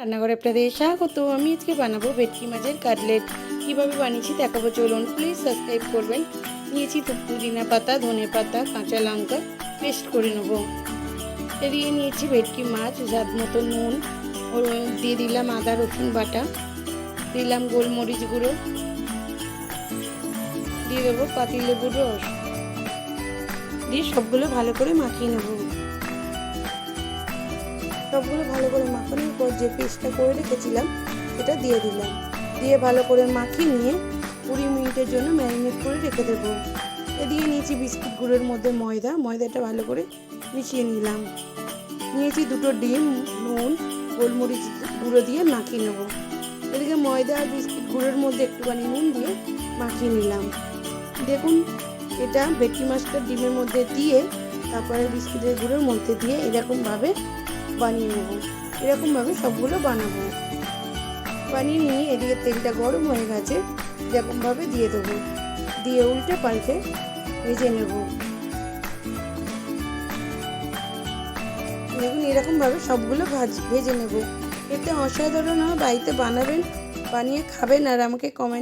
রান্নাঘরে আপনাদের স্বাগত। আমি আজকে বানাবো ভেটকি মাছের কাটলেট। কীভাবে বানিয়েছি দেখাবো, চলুন। প্লিজ সাবস্ক্রাইব করবেন। নিয়েছি তো পুদিনা পাতা, ধনে পাতা, কাঁচা লঙ্কা পেস্ট করে নেব। এদিকে নিয়েছি ভেটকি মাছ, স্বাদ মতো নুন দিয়ে দিলাম আদা, রসুন বাটা, দিলাম গোলমরিচ গুঁড়ো, দিয়ে দেবো পাতিলেবুর রস। দিয়ে সবগুলো ভালো করে মাখিয়ে নেব। সবগুলো ভালো করে মাখানোর পর যে পেস্টটা করে রেখেছিলাম, সেটা দিয়ে দিলাম। দিয়ে ভালো করে মাখিয়ে নিয়ে কুড়ি মিনিটের জন্য ম্যারিনেট করে রেখে দেবো। এদিকে নিয়েছি বিস্কুট গুঁড়োর মধ্যে ময়দা। ময়দাটা ভালো করে মিশিয়ে নিলাম। নিয়েছি দুটো ডিম, নুন, গোলমরিচ গুঁড়ো দিয়ে মাখিয়ে নেব। এদিকে ময়দা আর বিস্কুট গুঁড়োর মধ্যে একটুখানি নুন দিয়ে মাখিয়ে নিলাম। দেখুন, এটা ভেটকি মাছটা ডিমের মধ্যে দিয়ে, তারপরে বিস্কুটের গুঁড়োর মধ্যে দিয়ে এরকমভাবে বানিয়ে নেব। এরকমভাবে সবগুলো বানাবো। বানিয়ে নিয়ে এদিকে তেলটা গরম হয়ে গেছে, এরকমভাবে দিয়ে দেবো। দিয়ে উল্টে পাল্টে ভেজে নেব। দেখুন, এরকমভাবে সবগুলো ভাজ, ভেজে নেব। এতে অসাধারণ বাড়িতে বানাবেন, বানিয়ে খাবেন, আর আমাকে কমেন্ট